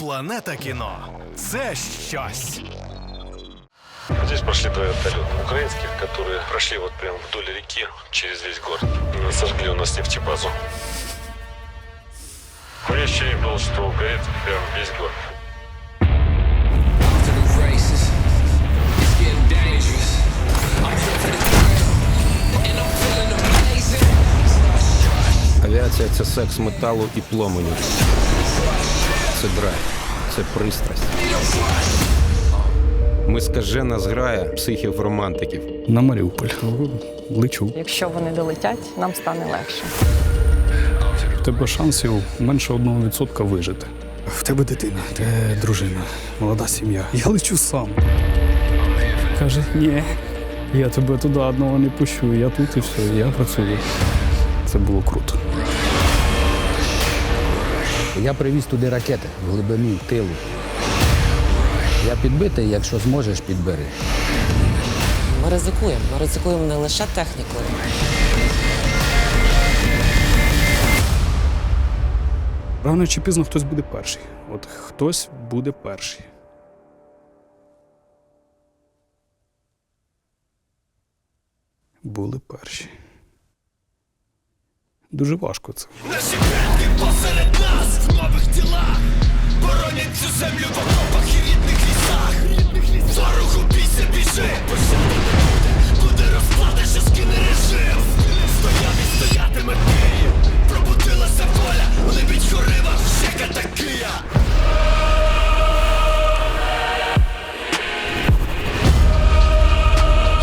Планета кіно це щось. Здесь прошли два вертолета украинских, которые прошли вот прям вдоль реки через весь город. Сожгли у нас нефтебазу. У меня ощущение было, что горит прям весь город. Авіація це секс металу і пломеню. Це драйв, це пристрасть. Ми скажена зграя психів-романтиків. На Маріуполь. Лечу. Якщо вони долетять, нам стане легше. В тебе шансів менше одного відсотка вижити. В тебе дитина, в тебе дружина, молода сім'я. Я лечу сам. Каже, ні, я тебе туди одного не пущу. Я тут і все, я працюю. Це було круто. Я привіз туди ракети в глибину в тилу. Я підбитий, якщо зможеш, підбери. Ми ризикуємо. Ми ризикуємо не лише технікою. Рано чи пізно хтось буде перший. От хтось буде перший. Були перші. Дуже важко це. Наші предки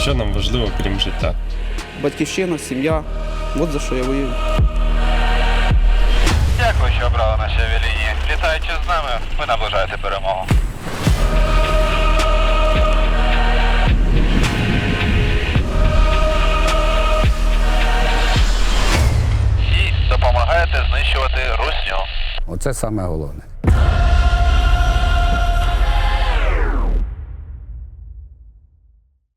Що нам важливо, крім життя? Батьківщина, сім'я. От за що я воюю. Дякую, що обрали наші авіалінії. Літаючи з нами, ви наближаєте перемогу. І допомагаєте знищувати русню. Оце саме головне.